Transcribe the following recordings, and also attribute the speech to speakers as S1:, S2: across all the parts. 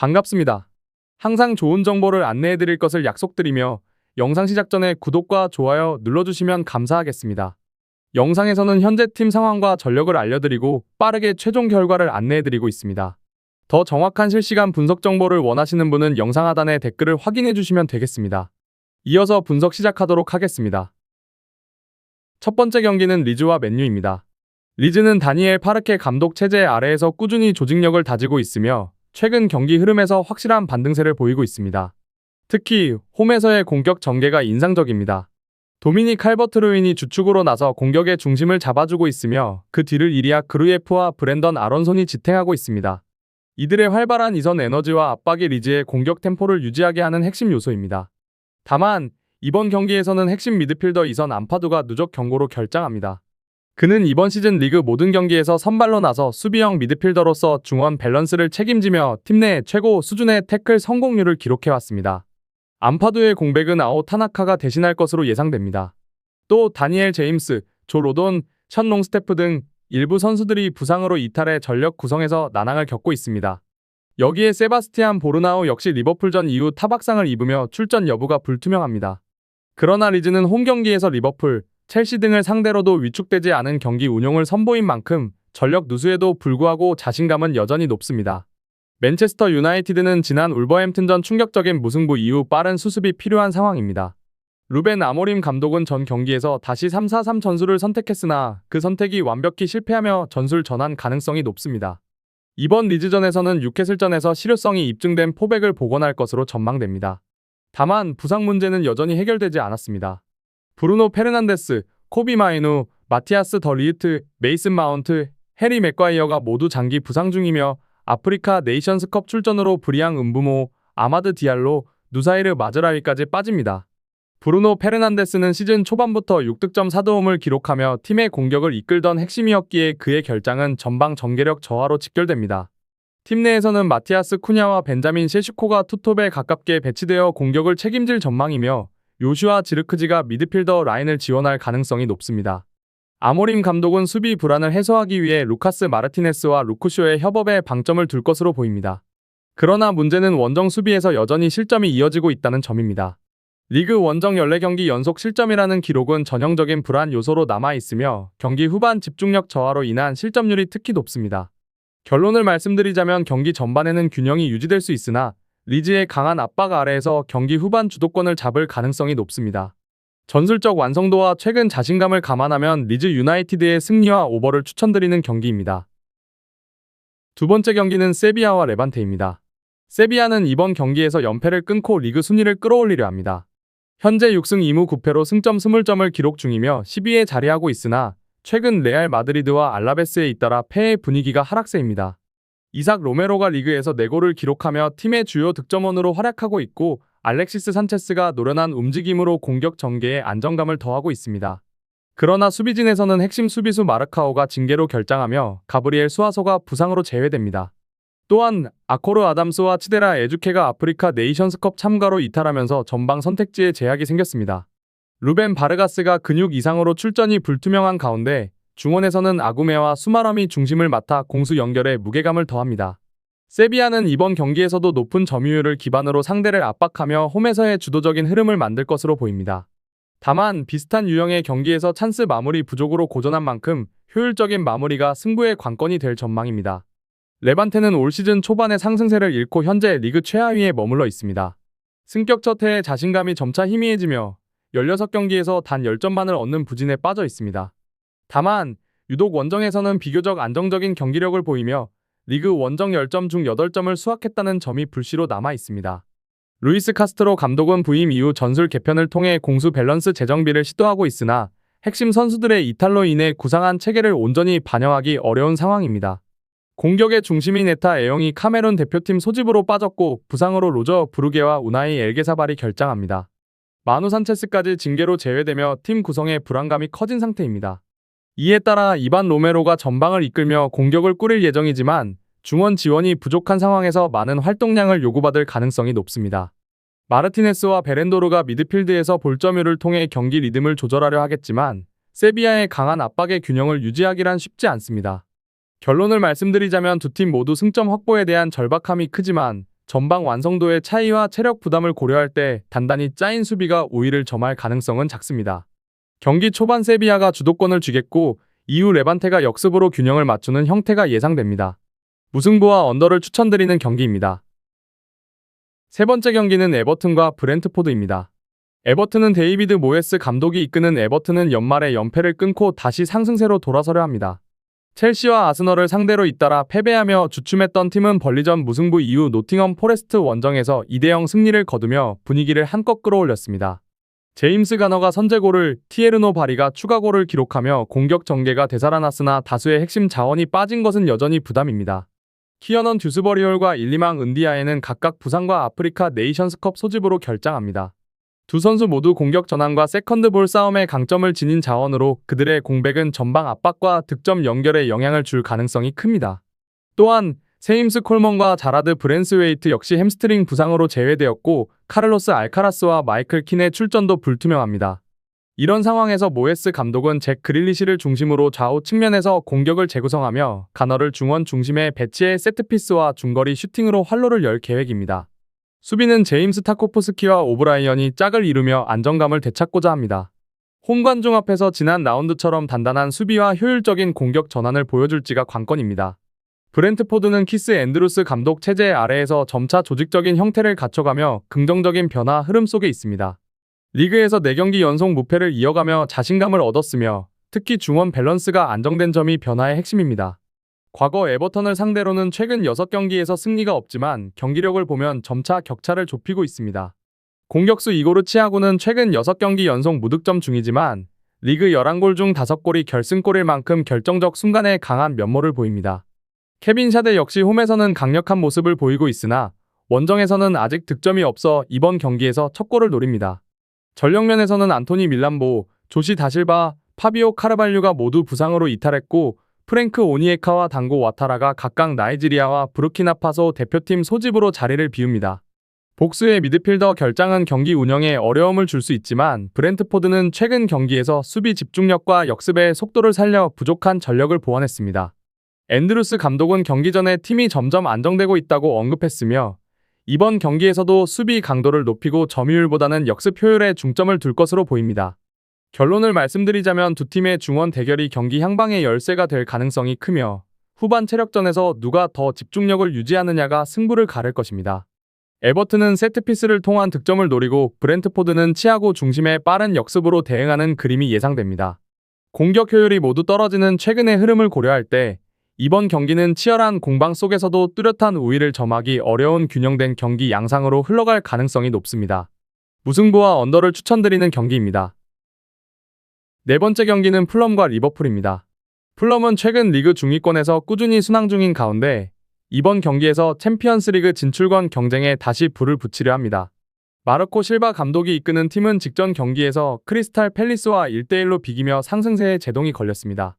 S1: 반갑습니다. 항상 좋은 정보를 안내해 드릴 것을 약속드리며 영상 시작 전에 구독과 좋아요 눌러주시면 감사하겠습니다. 영상에서는 현재 팀 상황과 전력을 알려드리고 빠르게 최종 결과를 안내해 드리고 있습니다. 더 정확한 실시간 분석 정보를 원하시는 분은 영상 하단에 댓글을 확인해 주시면 되겠습니다. 이어서 분석 시작하도록 하겠습니다. 첫 번째 경기는 리즈와 맨유입니다. 리즈는 다니엘 파르케 감독 체제 아래에서 꾸준히 조직력을 다지고 있으며 최근 경기 흐름에서 확실한 반등세를 보이고 있습니다. 특히 홈에서의 공격 전개가 인상적입니다. 도미니 칼버트루인이 주축으로 나서 공격의 중심을 잡아주고 있으며 그 뒤를 이리아 그루예프와 브랜던 아론손이 지탱하고 있습니다. 이들의 활발한 이선 에너지와 압박이 리즈의 공격 템포를 유지하게 하는 핵심 요소입니다. 다만 이번 경기에서는 핵심 미드필더 이선 안파두가 누적 경고로 결장합니다. 그는 이번 시즌 리그 모든 경기에서 선발로 나서 수비형 미드필더로서 중원 밸런스를 책임지며 팀 내 최고 수준의 태클 성공률을 기록해왔습니다. 안파두의 공백은 아웃 타나카가 대신할 것으로 예상됩니다. 또 다니엘 제임스, 조 로돈, 션 롱스테프 등 일부 선수들이 부상으로 이탈해 전력 구성에서 난항을 겪고 있습니다. 여기에 세바스티안 보르나우 역시 리버풀전 이후 타박상을 입으며 출전 여부가 불투명합니다. 그러나 리즈는 홈 경기에서 리버풀, 첼시 등을 상대로도 위축되지 않은 경기 운용을 선보인 만큼 전력 누수에도 불구하고 자신감은 여전히 높습니다. 맨체스터 유나이티드는 지난 울버햄튼전 충격적인 무승부 이후 빠른 수습이 필요한 상황입니다. 루벤 아모림 감독은 전 경기에서 다시 3-4-3 전술을 선택했으나 그 선택이 완벽히 실패하며 전술 전환 가능성이 높습니다. 이번 리즈전에서는 유캐슬전에서 실효성이 입증된 포백을 복원할 것으로 전망됩니다. 다만 부상 문제는 여전히 해결되지 않았습니다. 브루노 페르난데스, 코비 마이누, 마티아스 더 리히트, 메이슨 마운트, 해리 맥과이어가 모두 장기 부상 중이며 아프리카 네이션스컵 출전으로 브리앙 음부모, 아마드 디알로, 누사이르 마즈라위까지 빠집니다. 브루노 페르난데스는 시즌 초반부터 6득점 4도움을 기록하며 팀의 공격을 이끌던 핵심이었기에 그의 결장은 전방 전개력 저하로 직결됩니다. 팀 내에서는 마티아스 쿠냐와 벤자민 셰슈코가 투톱에 가깝게 배치되어 공격을 책임질 전망이며 요슈아 지르크지가 미드필더 라인을 지원할 가능성이 높습니다. 아모림 감독은 수비 불안을 해소하기 위해 루카스 마르티네스와 루쿠쇼의 협업에 방점을 둘 것으로 보입니다. 그러나 문제는 원정 수비에서 여전히 실점이 이어지고 있다는 점입니다. 리그 원정 14경기 연속 실점이라는 기록은 전형적인 불안 요소로 남아 있으며 경기 후반 집중력 저하로 인한 실점률이 특히 높습니다. 결론을 말씀드리자면 경기 전반에는 균형이 유지될 수 있으나 리즈의 강한 압박 아래에서 경기 후반 주도권을 잡을 가능성이 높습니다. 전술적 완성도와 최근 자신감을 감안하면 리즈 유나이티드의 승리와 오버를 추천드리는 경기입니다. 두 번째 경기는 세비야와 레반테입니다. 세비야는 이번 경기에서 연패를 끊고 리그 순위를 끌어올리려 합니다. 현재 6승 2무 9패로 승점 20점을 기록 중이며 10위에 자리하고 있으나 최근 레알 마드리드와 알라베스에 잇따라 패의 분위기가 하락세입니다. 이삭 로메로가 리그에서 4골을 기록하며 팀의 주요 득점원으로 활약하고 있고 알렉시스 산체스가 노련한 움직임으로 공격 전개에 안정감을 더하고 있습니다. 그러나 수비진에서는 핵심 수비수 마르카오가 징계로 결장하며 가브리엘 수아소가 부상으로 제외됩니다. 또한 아코르 아담스와 치데라 에주케가 아프리카 네이션스컵 참가로 이탈하면서 전방 선택지에 제약이 생겼습니다. 루벤 바르가스가 근육 이상으로 출전이 불투명한 가운데 중원에서는 아구메와 수마람이 중심을 맡아 공수 연결에 무게감을 더합니다. 세비야는 이번 경기에서도 높은 점유율을 기반으로 상대를 압박하며 홈에서의 주도적인 흐름을 만들 것으로 보입니다. 다만 비슷한 유형의 경기에서 찬스 마무리 부족으로 고전한 만큼 효율적인 마무리가 승부의 관건이 될 전망입니다. 레반테는 올 시즌 초반에 상승세를 잃고 현재 리그 최하위에 머물러 있습니다. 승격 첫 해에 자신감이 점차 희미해지며 16경기에서 단 10점만을 얻는 부진에 빠져 있습니다. 다만 유독 원정에서는 비교적 안정적인 경기력을 보이며 리그 원정 10점 중 8점을 수확했다는 점이 불씨로 남아 있습니다. 루이스 카스트로 감독은 부임 이후 전술 개편을 통해 공수 밸런스 재정비를 시도하고 있으나 핵심 선수들의 이탈로 인해 구상한 체계를 온전히 반영하기 어려운 상황입니다. 공격의 중심인 에타 애영이 카메룬 대표팀 소집으로 빠졌고 부상으로 로저 부르게와 우나이 엘게사발이 결장합니다. 마누 산체스까지 징계로 제외되며 팀 구성의 불안감이 커진 상태입니다. 이에 따라 이반 로메로가 전방을 이끌며 공격을 꾸릴 예정이지만 중원 지원이 부족한 상황에서 많은 활동량을 요구받을 가능성이 높습니다. 마르티네스와 베렌도르가 미드필드에서 볼점유를 통해 경기 리듬을 조절하려 하겠지만 세비야의 강한 압박의 균형을 유지하기란 쉽지 않습니다. 결론을 말씀드리자면 두 팀 모두 승점 확보에 대한 절박함이 크지만 전방 완성도의 차이와 체력 부담을 고려할 때 단단히 짜인 수비가 우위를 점할 가능성은 작습니다. 경기 초반 세비야가 주도권을 쥐겠고 이후 레반테가 역습으로 균형을 맞추는 형태가 예상됩니다. 무승부와 언더를 추천드리는 경기입니다. 세 번째 경기는 에버튼과 브렌트포드입니다. 에버튼은 데이비드 모에스 감독이 이끄는 에버튼은 연말에 연패를 끊고 다시 상승세로 돌아서려 합니다. 첼시와 아스널을 상대로 잇따라 패배하며 주춤했던 팀은 벌리전 무승부 이후 노팅엄 포레스트 원정에서 2대0 승리를 거두며 분위기를 한껏 끌어올렸습니다. 제임스 가너가 선제골을 티에르노 바리가 추가골을 기록하며 공격 전개가 되살아났으나 다수의 핵심 자원이 빠진 것은 여전히 부담입니다. 키어넌 듀스버리홀과 일리망 은디아에는 각각 부상과 아프리카 네이션스컵 소집으로 결장합니다. 두 선수 모두 공격 전환과 세컨드볼 싸움의 강점을 지닌 자원으로 그들의 공백은 전방 압박과 득점 연결에 영향을 줄 가능성이 큽니다. 또한 세임스 콜먼과 자라드 브랜스웨이트 역시 햄스트링 부상으로 제외되었고 카를로스 알카라스와 마이클 킨의 출전도 불투명합니다. 이런 상황에서 모에스 감독은 잭 그릴리시를 중심으로 좌우 측면에서 공격을 재구성하며 가너를 중원 중심에 배치해 세트피스와 중거리 슈팅으로 활로를 열 계획입니다. 수비는 제임스 타코프스키와 오브라이언이 짝을 이루며 안정감을 되찾고자 합니다. 홈 관중 앞에서 지난 라운드처럼 단단한 수비와 효율적인 공격 전환을 보여줄지가 관건입니다. 브렌트포드는 키스 앤드루스 감독 체제 아래에서 점차 조직적인 형태를 갖춰가며 긍정적인 변화 흐름 속에 있습니다. 리그에서 4경기 연속 무패를 이어가며 자신감을 얻었으며 특히 중원 밸런스가 안정된 점이 변화의 핵심입니다. 과거 에버턴을 상대로는 최근 6경기에서 승리가 없지만 경기력을 보면 점차 격차를 좁히고 있습니다. 공격수 이고르 치아고는 최근 6경기 연속 무득점 중이지만 리그 11골 중 5골이 결승골일 만큼 결정적 순간에 강한 면모를 보입니다. 케빈 샤데 역시 홈에서는 강력한 모습을 보이고 있으나 원정에서는 아직 득점이 없어 이번 경기에서 첫 골을 노립니다. 전력면에서는 안토니 밀란보, 조시 다실바, 파비오 카르발류가 모두 부상으로 이탈했고 프랭크 오니에카와 당고 와타라가 각각 나이지리아와 부르키나파소 대표팀 소집으로 자리를 비웁니다. 복수의 미드필더 결장은 경기 운영에 어려움을 줄 수 있지만 브렌트포드는 최근 경기에서 수비 집중력과 역습의 속도를 살려 부족한 전력을 보완했습니다. 앤드루스 감독은 경기 전에 팀이 점점 안정되고 있다고 언급했으며 이번 경기에서도 수비 강도를 높이고 점유율보다는 역습 효율에 중점을 둘 것으로 보입니다. 결론을 말씀드리자면 두 팀의 중원 대결이 경기 향방의 열쇠가 될 가능성이 크며 후반 체력전에서 누가 더 집중력을 유지하느냐가 승부를 가를 것입니다. 에버튼은 세트피스를 통한 득점을 노리고 브렌트포드는 치아고 중심의 빠른 역습으로 대응하는 그림이 예상됩니다. 공격 효율이 모두 떨어지는 최근의 흐름을 고려할 때 이번 경기는 치열한 공방 속에서도 뚜렷한 우위를 점하기 어려운 균형된 경기 양상으로 흘러갈 가능성이 높습니다. 무승부와 언더를 추천드리는 경기입니다. 네 번째 경기는 풀럼과 리버풀입니다. 풀럼은 최근 리그 중위권에서 꾸준히 순항 중인 가운데 이번 경기에서 챔피언스리그 진출권 경쟁에 다시 불을 붙이려 합니다. 마르코 실바 감독이 이끄는 팀은 직전 경기에서 크리스탈 팰리스와 1대1로 비기며 상승세에 제동이 걸렸습니다.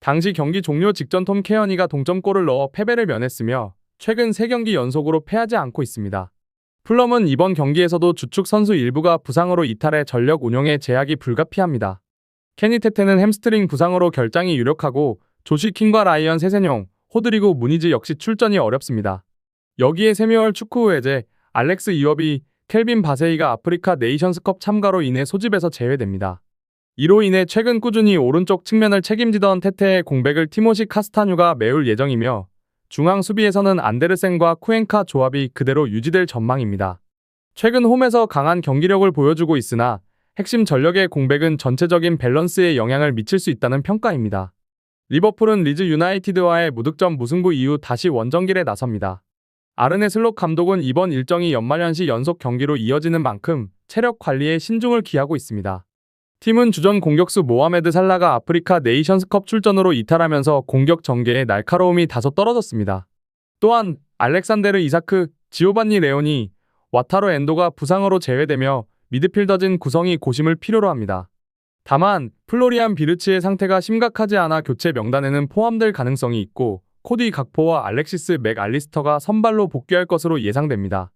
S1: 당시 경기 종료 직전 톰 케어니가 동점골을 넣어 패배를 면했으며 최근 3경기 연속으로 패하지 않고 있습니다. 풀럼은 이번 경기에서도 주축 선수 일부가 부상으로 이탈해 전력 운영에 제약이 불가피합니다. 케니 테테는 햄스트링 부상으로 결장이 유력하고 조시 킹과 라이언 세세뇽, 호드리고 무니즈 역시 출전이 어렵습니다. 여기에 세미얼 축구 해제, 알렉스 이어비, 켈빈 바세이가 아프리카 네이션스컵 참가로 인해 소집에서 제외됩니다. 이로 인해 최근 꾸준히 오른쪽 측면을 책임지던 테테의 공백을 티모시 카스타뉴가 메울 예정이며 중앙 수비에서는 안데르센과 쿠엔카 조합이 그대로 유지될 전망입니다. 최근 홈에서 강한 경기력을 보여주고 있으나 핵심 전력의 공백은 전체적인 밸런스에 영향을 미칠 수 있다는 평가입니다. 리버풀은 리즈 유나이티드와의 무득점 무승부 이후 다시 원정길에 나섭니다. 아르네 슬롯 감독은 이번 일정이 연말연시 연속 경기로 이어지는 만큼 체력 관리에 신중을 기하고 있습니다. 팀은 주전 공격수 모하메드 살라가 아프리카 네이션스컵 출전으로 이탈하면서 공격 전개의 날카로움이 다소 떨어졌습니다. 또한 알렉산데르 이사크, 지오반니 레오니, 와타로 엔도가 부상으로 제외되며 미드필더진 구성이 고심을 필요로 합니다. 다만 플로리안 비르치의 상태가 심각하지 않아 교체 명단에는 포함될 가능성이 있고 코디 각포와 알렉시스 맥 알리스터가 선발로 복귀할 것으로 예상됩니다.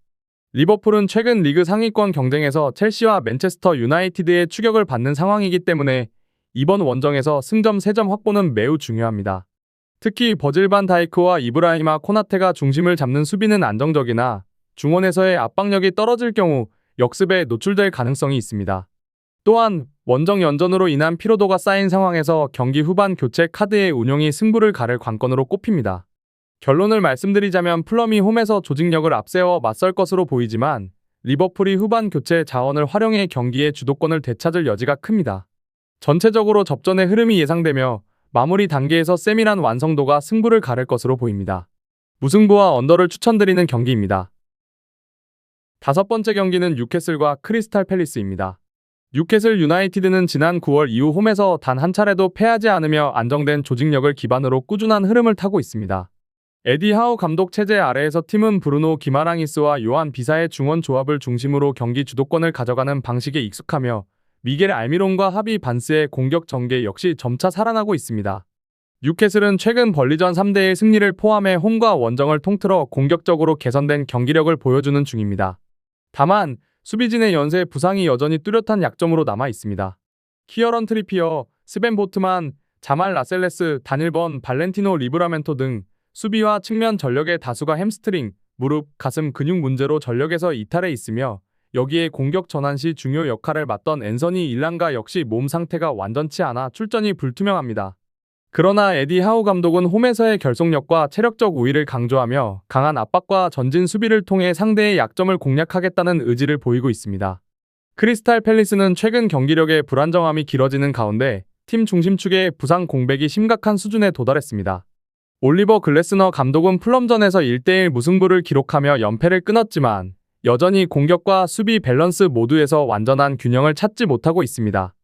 S1: 리버풀은 최근 리그 상위권 경쟁에서 첼시와 맨체스터 유나이티드의 추격을 받는 상황이기 때문에 이번 원정에서 승점 3점 확보는 매우 중요합니다. 특히 버질반 다이크와 이브라이마 코나테가 중심을 잡는 수비는 안정적이나 중원에서의 압박력이 떨어질 경우 역습에 노출될 가능성이 있습니다. 또한 원정 연전으로 인한 피로도가 쌓인 상황에서 경기 후반 교체 카드의 운용이 승부를 가를 관건으로 꼽힙니다. 결론을 말씀드리자면 플럼이 홈에서 조직력을 앞세워 맞설 것으로 보이지만 리버풀이 후반 교체 자원을 활용해 경기의 주도권을 되찾을 여지가 큽니다. 전체적으로 접전의 흐름이 예상되며 마무리 단계에서 세밀한 완성도가 승부를 가를 것으로 보입니다. 무승부와 언더를 추천드리는 경기입니다. 다섯 번째 경기는 뉴캐슬과 크리스탈 팰리스입니다. 뉴캐슬 유나이티드는 지난 9월 이후 홈에서 단 한 차례도 패하지 않으며 안정된 조직력을 기반으로 꾸준한 흐름을 타고 있습니다. 에디 하우 감독 체제 아래에서 팀은 브루노 기마랑이스와 요한 비사의 중원 조합을 중심으로 경기 주도권을 가져가는 방식에 익숙하며 미겔 알미론과 하비 반스의 공격 전개 역시 점차 살아나고 있습니다. 뉴캐슬은 최근 벌리전 3대1 승리를 포함해 홈과 원정을 통틀어 공격적으로 개선된 경기력을 보여주는 중입니다. 다만 수비진의 연쇄 부상이 여전히 뚜렷한 약점으로 남아 있습니다. 키어런 트리피어, 스벤 보트만, 자말 라셀레스, 다닐번, 발렌티노 리브라멘토 등 수비와 측면 전력의 다수가 햄스트링, 무릎, 가슴 근육 문제로 전력에서 이탈해 있으며 여기에 공격 전환 시 중요 역할을 맡던 앤서니 일랑가 역시 몸 상태가 완전치 않아 출전이 불투명합니다. 그러나 에디 하우 감독은 홈에서의 결속력과 체력적 우위를 강조하며 강한 압박과 전진 수비를 통해 상대의 약점을 공략하겠다는 의지를 보이고 있습니다. 크리스탈 팰리스는 최근 경기력의 불안정함이 길어지는 가운데 팀 중심축의 부상 공백이 심각한 수준에 도달했습니다. 올리버 글래스너 감독은 플럼전에서 1대1 무승부를 기록하며 연패를 끊었지만 여전히 공격과 수비 밸런스 모두에서 완전한 균형을 찾지 못하고 있습니다.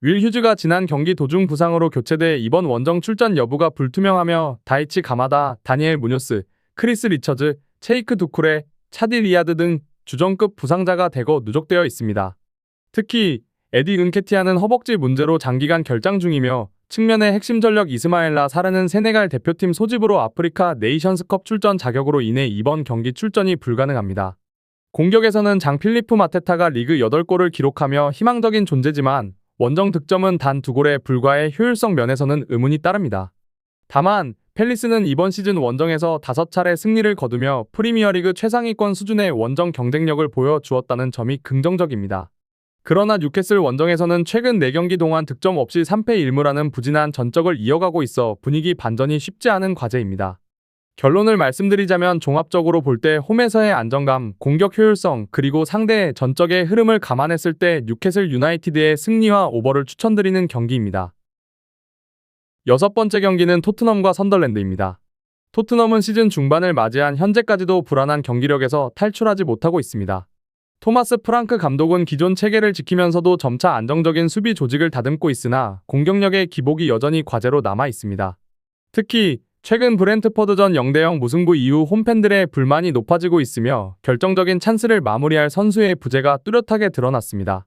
S1: 윌 휴즈가 지난 경기 도중 부상으로 교체돼 이번 원정 출전 여부가 불투명하며 다이치 가마다, 다니엘 무뇨스, 크리스 리처즈, 체이크 두쿠레, 차디 리아드 등 주전급 부상자가 대거 누적되어 있습니다. 특히 에디 은케티아는 허벅지 문제로 장기간 결장 중이며 측면의 핵심 전력 이스마엘라 사르는 세네갈 대표팀 소집으로 아프리카 네이션스컵 출전 자격으로 인해 이번 경기 출전이 불가능합니다. 공격에서는 장 필리프 마테타가 리그 8골을 기록하며 희망적인 존재지만 원정 득점은 단 두 골에 불과해 효율성 면에서는 의문이 따릅니다. 다만 펠리스는 이번 시즌 원정에서 다섯 차례 승리를 거두며 프리미어리그 최상위권 수준의 원정 경쟁력을 보여주었다는 점이 긍정적입니다. 그러나 뉴캐슬 원정에서는 최근 4경기 동안 득점 없이 3패 1무라는 부진한 전적을 이어가고 있어 분위기 반전이 쉽지 않은 과제입니다. 결론을 말씀드리자면 종합적으로 볼 때 홈에서의 안정감, 공격 효율성, 그리고 상대의 전적의 흐름을 감안했을 때 뉴캐슬 유나이티드의 승리와 오버를 추천드리는 경기입니다. 여섯 번째 경기는 토트넘과 선덜랜드입니다. 토트넘은 시즌 중반을 맞이한 현재까지도 불안한 경기력에서 탈출하지 못하고 있습니다. 토마스 프랑크 감독은 기존 체계를 지키면서도 점차 안정적인 수비 조직을 다듬고 있으나 공격력의 기복이 여전히 과제로 남아 있습니다. 특히 최근 브렌트퍼드전 0대0 무승부 이후 홈팬들의 불만이 높아지고 있으며 결정적인 찬스를 마무리할 선수의 부재가 뚜렷하게 드러났습니다.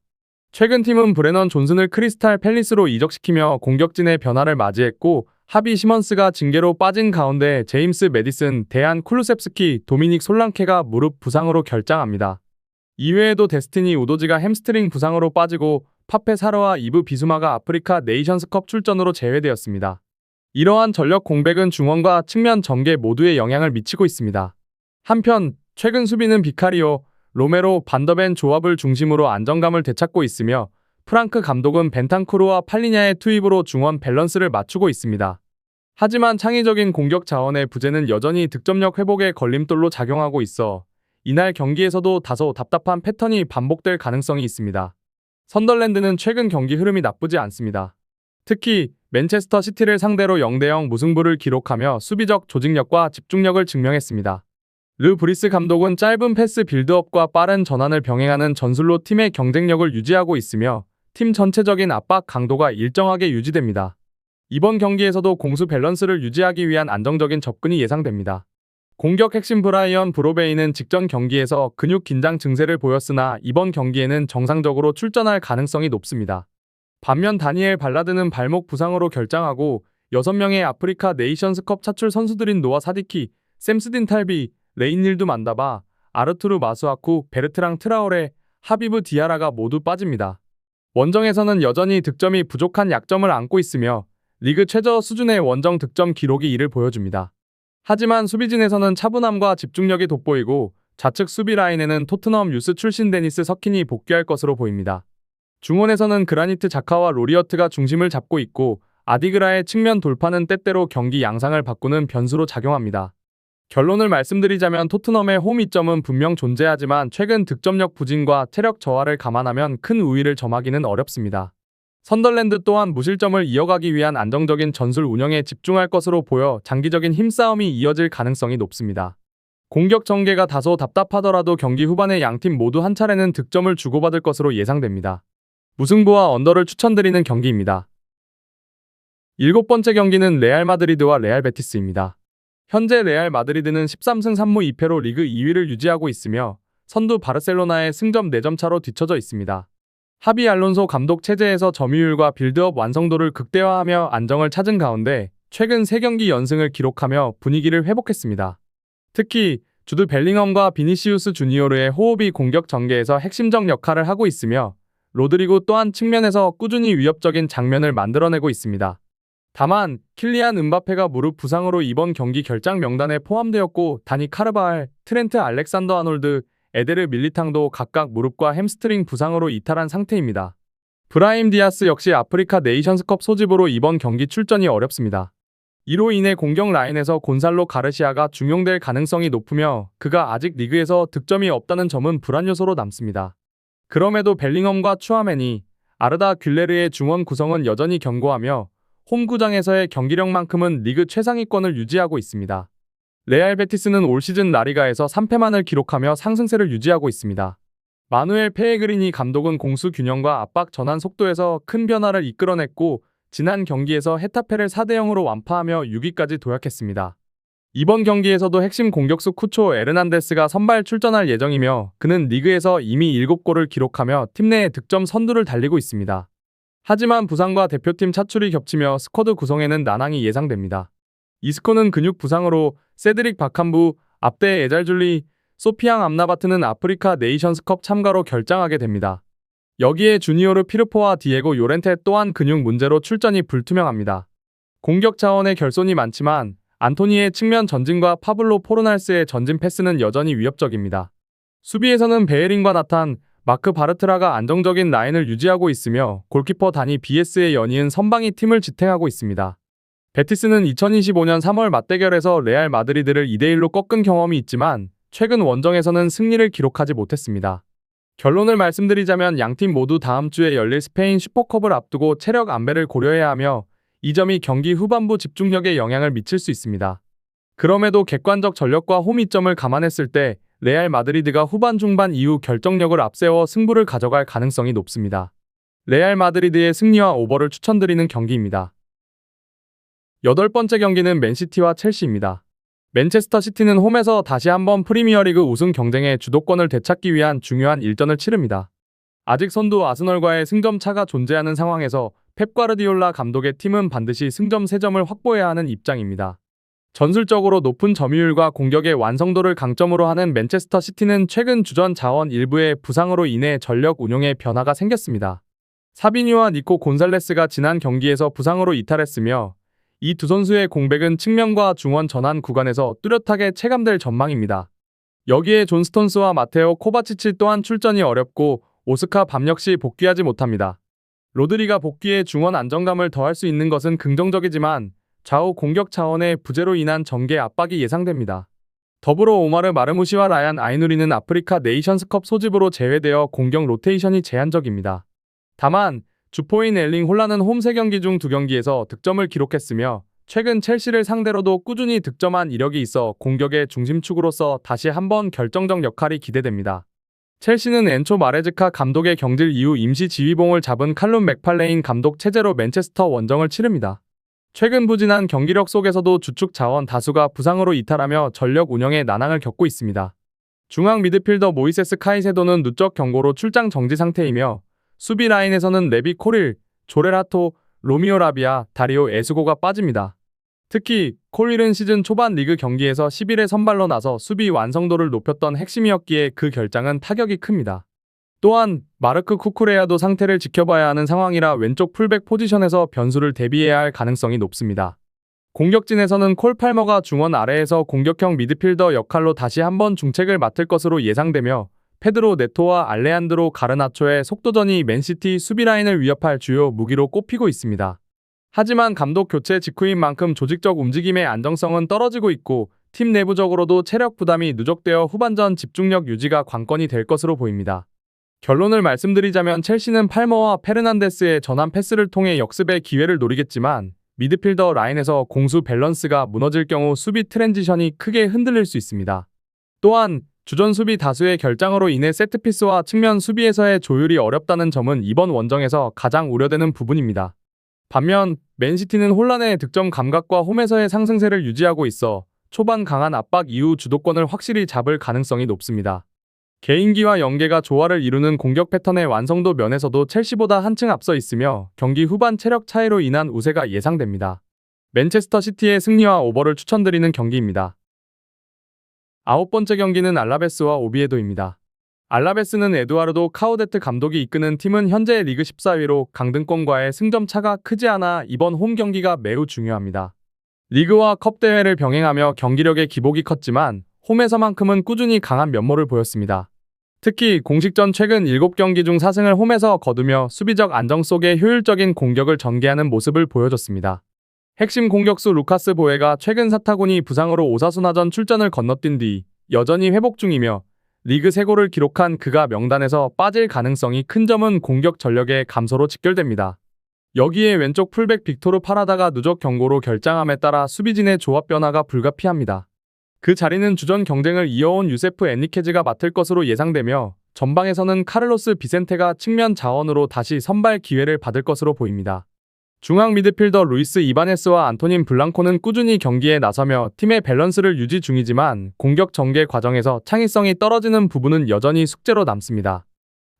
S1: 최근 팀은 브레넌 존슨을 크리스탈 팰리스로 이적시키며 공격진의 변화를 맞이했고 하비 시먼스가 징계로 빠진 가운데 제임스 메디슨, 대한 쿨루셉스키, 도미닉 솔랑케가 무릎 부상으로 결장합니다. 이외에도 데스티니 우도지가 햄스트링 부상으로 빠지고 파페 사르와 이브 비수마가 아프리카 네이션스컵 출전으로 제외되었습니다. 이러한 전력 공백은 중원과 측면 전개 모두에 영향을 미치고 있습니다. 한편 최근 수비는 비카리오, 로메로, 반더벤 조합을 중심으로 안정감을 되찾고 있으며 프랑크 감독은 벤탄쿠르와 팔리냐의 투입으로 중원 밸런스를 맞추고 있습니다. 하지만 창의적인 공격 자원의 부재는 여전히 득점력 회복에 걸림돌로 작용하고 있어 이날 경기에서도 다소 답답한 패턴이 반복될 가능성이 있습니다. 선덜랜드는 최근 경기 흐름이 나쁘지 않습니다. 특히 맨체스터 시티를 상대로 0대0 무승부를 기록하며 수비적 조직력과 집중력을 증명했습니다. 르 브리스 감독은 짧은 패스 빌드업과 빠른 전환을 병행하는 전술로 팀의 경쟁력을 유지하고 있으며 팀 전체적인 압박 강도가 일정하게 유지됩니다. 이번 경기에서도 공수 밸런스를 유지하기 위한 안정적인 접근이 예상됩니다. 공격 핵심 브라이언 브로베이는 직전 경기에서 근육 긴장 증세를 보였으나 이번 경기에는 정상적으로 출전할 가능성이 높습니다. 반면 다니엘 발라드는 발목 부상으로 결장하고 6명의 아프리카 네이션스컵 차출 선수들인 노아 사디키, 샘스딘 탈비, 레인닐드 만다바, 아르투르 마수아쿠, 베르트랑 트라오레, 하비브 디아라가 모두 빠집니다. 원정에서는 여전히 득점이 부족한 약점을 안고 있으며 리그 최저 수준의 원정 득점 기록이 이를 보여줍니다. 하지만 수비진에서는 차분함과 집중력이 돋보이고 좌측 수비 라인에는 토트넘 유스 출신 데니스 서킨이 복귀할 것으로 보입니다. 중원에서는 그라니트 자카와 로리어트가 중심을 잡고 있고 아디그라의 측면 돌파는 때때로 경기 양상을 바꾸는 변수로 작용합니다. 결론을 말씀드리자면 토트넘의 홈 이점은 분명 존재하지만 최근 득점력 부진과 체력 저하를 감안하면 큰 우위를 점하기는 어렵습니다. 선덜랜드 또한 무실점을 이어가기 위한 안정적인 전술 운영에 집중할 것으로 보여 장기적인 힘싸움이 이어질 가능성이 높습니다. 공격 전개가 다소 답답하더라도 경기 후반에 양팀 모두 한 차례는 득점을 주고받을 것으로 예상됩니다. 무승부와 언더를 추천드리는 경기입니다. 일곱 번째 경기는 레알 마드리드와 레알 베티스입니다. 현재 레알 마드리드는 13승 3무 2패로 리그 2위를 유지하고 있으며 선두 바르셀로나의 승점 4점 차로 뒤처져 있습니다. 하비 알론소 감독 체제에서 점유율과 빌드업 완성도를 극대화하며 안정을 찾은 가운데 최근 3경기 연승을 기록하며 분위기를 회복했습니다. 특히 주드 벨링엄과 비니시우스 주니오르의 호흡이 공격 전개에서 핵심적 역할을 하고 있으며 로드리고 또한 측면에서 꾸준히 위협적인 장면을 만들어내고 있습니다. 다만 킬리안 은바페가 무릎 부상으로 이번 경기 결장 명단에 포함되었고 다니 카르바알, 트렌트 알렉산더 아놀드, 에데르 밀리탕도 각각 무릎과 햄스트링 부상으로 이탈한 상태입니다. 브라임 디아스 역시 아프리카 네이션스컵 소집으로 이번 경기 출전이 어렵습니다. 이로 인해 공격 라인에서 곤살로 가르시아가 중용될 가능성이 높으며 그가 아직 리그에서 득점이 없다는 점은 불안 요소로 남습니다. 그럼에도 벨링엄과 추아맨이 아르다 귤레르의 중원 구성은 여전히 견고하며 홈구장에서의 경기력만큼은 리그 최상위권을 유지하고 있습니다. 레알 베티스는 올 시즌 라리가에서 3패만을 기록하며 상승세를 유지하고 있습니다. 마누엘 페에그리니 감독은 공수 균형과 압박 전환 속도에서 큰 변화를 이끌어냈고 지난 경기에서 헤타페를 4대 0으로 완파하며 6위까지 도약했습니다. 이번 경기에서도 핵심 공격수 쿠초 에르난데스가 선발 출전할 예정이며 그는 리그에서 이미 7골을 기록하며 팀 내의 득점 선두를 달리고 있습니다. 하지만 부상과 대표팀 차출이 겹치며 스쿼드 구성에는 난항이 예상됩니다. 이스코는 근육 부상으로 세드릭 바칸부, 앞대 에잘줄리, 소피앙 암나바트는 아프리카 네이션스컵 참가로 결장하게 됩니다. 여기에 주니오르 피르포와 디에고 요렌테 또한 근육 문제로 출전이 불투명합니다. 공격 자원의 결손이 많지만 안토니의 측면 전진과 파블로 포르날스의 전진 패스는 여전히 위협적입니다. 수비에서는 베에린과 나탄, 마크 바르트라가 안정적인 라인을 유지하고 있으며 골키퍼 다니 BS의 연이은 선방이 팀을 지탱하고 있습니다. 베티스는 2025년 3월 맞대결에서 레알 마드리드를 2대1로 꺾은 경험이 있지만 최근 원정에서는 승리를 기록하지 못했습니다. 결론을 말씀드리자면 양팀 모두 다음 주에 열릴 스페인 슈퍼컵을 앞두고 체력 안배를 고려해야 하며 이 점이 경기 후반부 집중력에 영향을 미칠 수 있습니다. 그럼에도 객관적 전력과 홈 이점을 감안했을 때 레알 마드리드가 후반 중반 이후 결정력을 앞세워 승부를 가져갈 가능성이 높습니다. 레알 마드리드의 승리와 오버를 추천드리는 경기입니다. 여덟 번째 경기는 맨시티와 첼시입니다. 맨체스터 시티는 홈에서 다시 한번 프리미어리그 우승 경쟁의 주도권을 되찾기 위한 중요한 일전을 치릅니다. 아직 선두 아스널과의 승점 차가 존재하는 상황에서 펩 과르디올라 감독의 팀은 반드시 승점 3점을 확보해야 하는 입장입니다. 전술적으로 높은 점유율과 공격의 완성도를 강점으로 하는 맨체스터 시티는 최근 주전 자원 일부의 부상으로 인해 전력 운용에 변화가 생겼습니다. 사비니와 니코 곤살레스가 지난 경기에서 부상으로 이탈했으며 이 두 선수의 공백은 측면과 중원 전환 구간에서 뚜렷하게 체감될 전망입니다. 여기에 존 스톤스와 마테오 코바치치 또한 출전이 어렵고 오스카 밤 역시 복귀하지 못합니다. 로드리가 복귀해 중원 안정감을 더할 수 있는 것은 긍정적이지만 좌우 공격 차원의 부재로 인한 전개 압박이 예상됩니다. 더불어 오마르 마르무시와 라얀 아이누리는 아프리카 네이션스컵 소집으로 제외되어 공격 로테이션이 제한적입니다. 다만 주포인 엘링 홀라는 홈 3경기 중 2경기에서 득점을 기록했으며 최근 첼시를 상대로도 꾸준히 득점한 이력이 있어 공격의 중심축으로서 다시 한번 결정적 역할이 기대됩니다. 첼시는 엔초 마레즈카 감독의 경질 이후 임시 지휘봉을 잡은 칼룸 맥팔레인 감독 체제로 맨체스터 원정을 치릅니다. 최근 부진한 경기력 속에서도 주축 자원 다수가 부상으로 이탈하며 전력 운영에 난항을 겪고 있습니다. 중앙 미드필더 모이세스 카이세도는 누적 경고로 출장 정지 상태이며 수비 라인에서는 레비 코릴, 조레라토, 로미오 라비아, 다리오 에스고가 빠집니다. 특히 콜릴은 시즌 초반 리그 경기에서 11회 선발로 나서 수비 완성도를 높였던 핵심이었기에 그 결장은 타격이 큽니다. 또한 마르크 쿠쿠레야도 상태를 지켜봐야 하는 상황이라 왼쪽 풀백 포지션에서 변수를 대비해야 할 가능성이 높습니다. 공격진에서는 콜 팔머가 중원 아래에서 공격형 미드필더 역할로 다시 한번 중책을 맡을 것으로 예상되며 페드로 네토와 알레한드로 가르나초의 속도전이 맨시티 수비 라인을 위협할 주요 무기로 꼽히고 있습니다. 하지만 감독 교체 직후인 만큼 조직적 움직임의 안정성은 떨어지고 있고 팀 내부적으로도 체력 부담이 누적되어 후반전 집중력 유지가 관건이 될 것으로 보입니다. 결론을 말씀드리자면 첼시는 팔머와 페르난데스의 전환 패스를 통해 역습의 기회를 노리겠지만 미드필더 라인에서 공수 밸런스가 무너질 경우 수비 트랜지션이 크게 흔들릴 수 있습니다. 또한 주전 수비 다수의 결장으로 인해 세트피스와 측면 수비에서의 조율이 어렵다는 점은 이번 원정에서 가장 우려되는 부분입니다. 반면 맨시티는 혼란의 득점 감각과 홈에서의 상승세를 유지하고 있어 초반 강한 압박 이후 주도권을 확실히 잡을 가능성이 높습니다. 개인기와 연계가 조화를 이루는 공격 패턴의 완성도 면에서도 첼시보다 한층 앞서 있으며 경기 후반 체력 차이로 인한 우세가 예상됩니다. 맨체스터 시티의 승리와 오버를 추천드리는 경기입니다. 아홉 번째 경기는 알라베스와 오비에도입니다. 알라베스는 에두아르도 카우데트 감독이 이끄는 팀은 현재 리그 14위로 강등권과의 승점 차가 크지 않아 이번 홈 경기가 매우 중요합니다. 리그와 컵 대회를 병행하며 경기력의 기복이 컸지만 홈에서만큼은 꾸준히 강한 면모를 보였습니다. 특히 공식전 최근 7경기 중 4승을 홈에서 거두며 수비적 안정 속에 효율적인 공격을 전개하는 모습을 보여줬습니다. 핵심 공격수 루카스 보에가 최근 사타구니 부상으로 오사수나전 출전을 건너뛴 뒤 여전히 회복 중이며 리그 3골을 기록한 그가 명단에서 빠질 가능성이 큰 점은 공격 전력의 감소로 직결됩니다. 여기에 왼쪽 풀백 빅토르 파라다가 누적 경고로 결장함에 따라 수비진의 조합 변화가 불가피합니다. 그 자리는 주전 경쟁을 이어온 유세프 엔리케즈가 맡을 것으로 예상되며 전방에서는 카를로스 비센테가 측면 자원으로 다시 선발 기회를 받을 것으로 보입니다. 중앙 미드필더 루이스 이바네스와 안토닌 블랑코는 꾸준히 경기에 나서며 팀의 밸런스를 유지 중이지만 공격 전개 과정에서 창의성이 떨어지는 부분은 여전히 숙제로 남습니다.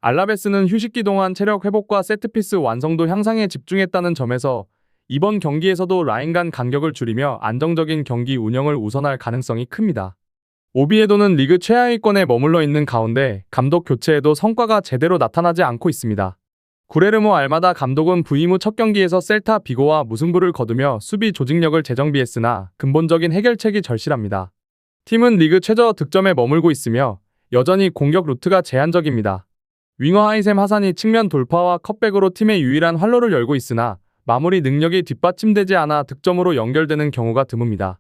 S1: 알라베스는 휴식기 동안 체력 회복과 세트피스 완성도 향상에 집중했다는 점에서 이번 경기에서도 라인 간 간격을 줄이며 안정적인 경기 운영을 우선할 가능성이 큽니다. 오비에도는 리그 최하위권에 머물러 있는 가운데 감독 교체에도 성과가 제대로 나타나지 않고 있습니다. 구레르모 알마다 감독은 부임 후 첫 경기에서 셀타 비고와 무승부를 거두며 수비 조직력을 재정비했으나 근본적인 해결책이 절실합니다. 팀은 리그 최저 득점에 머물고 있으며 여전히 공격 루트가 제한적입니다. 윙어 하이셈 하산이 측면 돌파와 컵백으로 팀의 유일한 활로를 열고 있으나 마무리 능력이 뒷받침되지 않아 득점으로 연결되는 경우가 드뭅니다.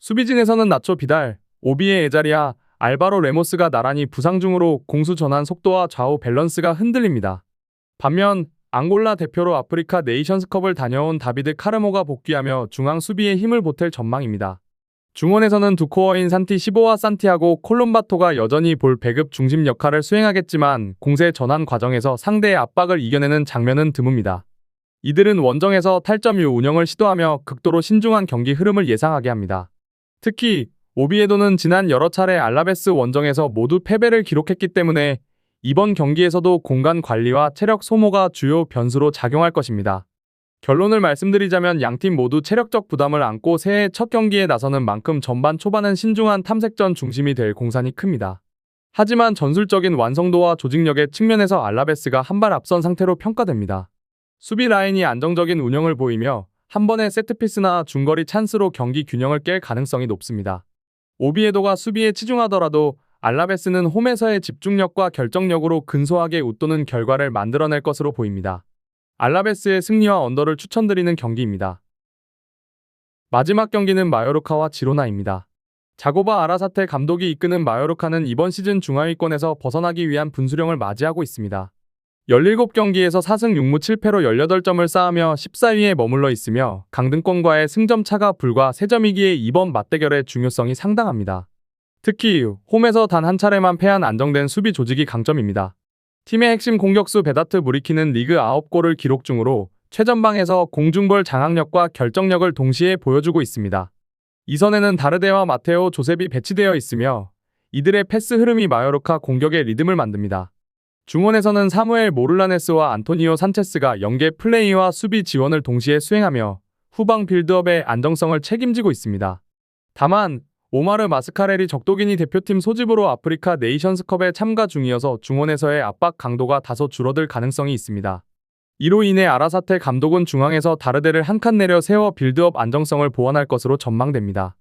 S1: 수비진에서는 나초 비달, 오비의 에자리아, 알바로 레모스가 나란히 부상 중으로 공수 전환 속도와 좌우 밸런스가 흔들립니다. 반면 앙골라 대표로 아프리카 네이션스컵을 다녀온 다비드 카르모가 복귀하며 중앙 수비에 힘을 보탤 전망입니다. 중원에서는 두 코어인 산티 15와 산티아고 콜롬바토가 여전히 볼 배급 중심 역할을 수행하겠지만 공세 전환 과정에서 상대의 압박을 이겨내는 장면은 드뭅니다. 이들은 원정에서 탈점 유 운영을 시도하며 극도로 신중한 경기 흐름을 예상하게 합니다. 특히 오비에도는 지난 여러 차례 알라베스 원정에서 모두 패배를 기록했기 때문에 이번 경기에서도 공간 관리와 체력 소모가 주요 변수로 작용할 것입니다. 결론을 말씀드리자면 양팀 모두 체력적 부담을 안고 새해 첫 경기에 나서는 만큼 전반 초반은 신중한 탐색전 중심이 될 공산이 큽니다. 하지만 전술적인 완성도와 조직력의 측면에서 알라베스가 한 발 앞선 상태로 평가됩니다. 수비 라인이 안정적인 운영을 보이며 한 번의 세트피스나 중거리 찬스로 경기 균형을 깰 가능성이 높습니다. 오비에도가 수비에 치중하더라도 알라베스는 홈에서의 집중력과 결정력으로 근소하게 웃도는 결과를 만들어낼 것으로 보입니다. 알라베스의 승리와 언더를 추천드리는 경기입니다. 마지막 경기는 마요르카와 지로나입니다. 자고바 아라사테 감독이 이끄는 마요르카는 이번 시즌 중하위권에서 벗어나기 위한 분수령을 맞이하고 있습니다. 17경기에서 4승 6무 7패로 18점을 쌓으며 14위에 머물러 있으며 강등권과의 승점 차가 불과 3점이기에 이번 맞대결의 중요성이 상당합니다. 특히 홈에서 단 한 차례만 패한 안정된 수비 조직이 강점입니다. 팀의 핵심 공격수 베다트 무리키는 리그 9골을 기록 중으로 최전방에서 공중볼 장악력과 결정력을 동시에 보여주고 있습니다. 이선에는 다르데와 마테오 조셉이 배치되어 있으며 이들의 패스 흐름이 마요르카 공격의 리듬을 만듭니다. 중원에서는 사무엘 모를라네스와 안토니오 산체스가 연계 플레이와 수비 지원을 동시에 수행하며 후방 빌드업의 안정성을 책임지고 있습니다. 다만 오마르 마스카렐이 적도기니 대표팀 소집으로 아프리카 네이션스컵에 참가 중이어서 중원에서의 압박 강도가 다소 줄어들 가능성이 있습니다. 이로 인해 아라사테 감독은 중앙에서 다르데를 한 칸 내려 세워 빌드업 안정성을 보완할 것으로 전망됩니다.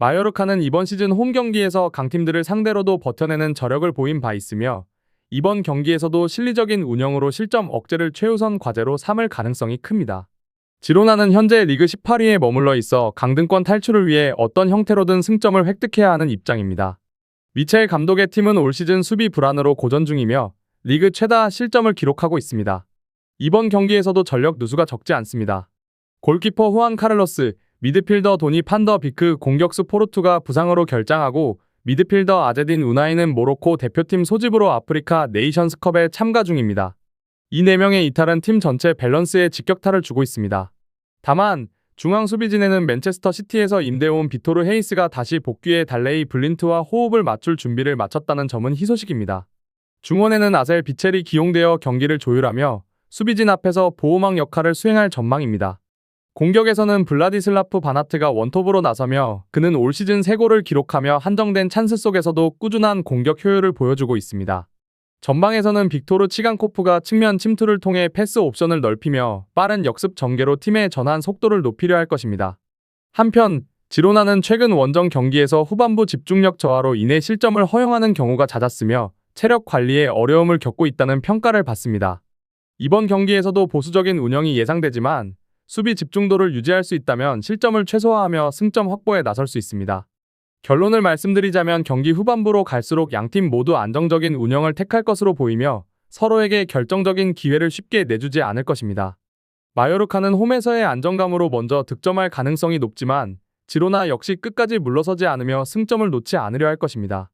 S1: 마요르카는 이번 시즌 홈 경기에서 강팀들을 상대로도 버텨내는 저력을 보인 바 있으며 이번 경기에서도 실리적인 운영으로 실점 억제를 최우선 과제로 삼을 가능성이 큽니다. 지로나는 현재 리그 18위에 머물러 있어 강등권 탈출을 위해 어떤 형태로든 승점을 획득해야 하는 입장입니다. 미첼 감독의 팀은 올 시즌 수비 불안으로 고전 중이며 리그 최다 실점을 기록하고 있습니다. 이번 경기에서도 전력 누수가 적지 않습니다. 골키퍼 후안 카를로스, 미드필더 도니 판더 비크, 공격수 포르투가 부상으로 결장하고 미드필더 아제딘 우나이는 모로코 대표팀 소집으로 아프리카 네이션스컵에 참가 중입니다. 이 4명의 이탈은 팀 전체 밸런스에 직격탄을 주고 있습니다. 다만 중앙 수비진에는 맨체스터 시티에서 임대온 비토르 헤이스가 다시 복귀해 달레이 블린트와 호흡을 맞출 준비를 마쳤다는 점은 희소식입니다. 중원에는 아셀 비첼이 기용되어 경기를 조율하며 수비진 앞에서 보호막 역할을 수행할 전망입니다. 공격에서는 블라디슬라프 바나트가 원톱으로 나서며 그는 올 시즌 3골을 기록하며 한정된 찬스 속에서도 꾸준한 공격 효율을 보여주고 있습니다. 전방에서는 빅토르 치간코프가 측면 침투를 통해 패스 옵션을 넓히며 빠른 역습 전개로 팀의 전환 속도를 높이려 할 것입니다. 한편 지로나는 최근 원정 경기에서 후반부 집중력 저하로 인해 실점을 허용하는 경우가 잦았으며 체력 관리에 어려움을 겪고 있다는 평가를 받습니다. 이번 경기에서도 보수적인 운영이 예상되지만 수비 집중도를 유지할 수 있다면 실점을 최소화하며 승점 확보에 나설 수 있습니다. 결론을 말씀드리자면 경기 후반부로 갈수록 양팀 모두 안정적인 운영을 택할 것으로 보이며 서로에게 결정적인 기회를 쉽게 내주지 않을 것입니다. 마요르카는 홈에서의 안정감으로 먼저 득점할 가능성이 높지만 지로나 역시 끝까지 물러서지 않으며 승점을 놓지 않으려 할 것입니다.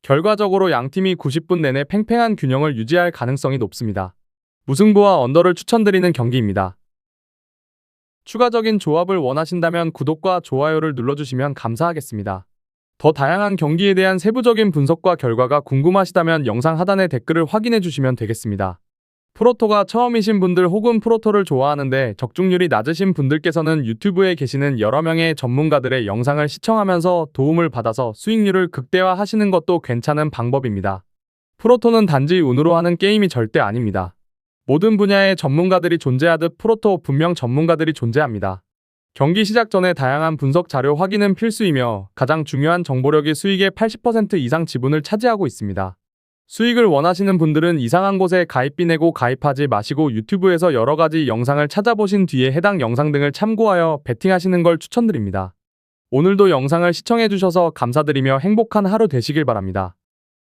S1: 결과적으로 양팀이 90분 내내 팽팽한 균형을 유지할 가능성이 높습니다. 무승부와 언더를 추천드리는 경기입니다. 추가적인 조합을 원하신다면 구독과 좋아요를 눌러주시면 감사하겠습니다. 더 다양한 경기에 대한 세부적인 분석과 결과가 궁금하시다면 영상 하단에 댓글을 확인해 주시면 되겠습니다. 프로토가 처음이신 분들 혹은 프로토를 좋아하는데 적중률이 낮으신 분들께서는 유튜브에 계시는 여러 명의 전문가들의 영상을 시청하면서 도움을 받아서 수익률을 극대화하시는 것도 괜찮은 방법입니다. 프로토는 단지 운으로 하는 게임이 절대 아닙니다. 모든 분야의 전문가들이 존재하듯 프로토 분명 전문가들이 존재합니다. 경기 시작 전에 다양한 분석 자료 확인은 필수이며 가장 중요한 정보력이 수익의 80% 이상 지분을 차지하고 있습니다. 수익을 원하시는 분들은 이상한 곳에 가입비 내고 가입하지 마시고 유튜브에서 여러 가지 영상을 찾아보신 뒤에 해당 영상 등을 참고하여 베팅하시는 걸 추천드립니다. 오늘도 영상을 시청해주셔서 감사드리며 행복한 하루 되시길 바랍니다.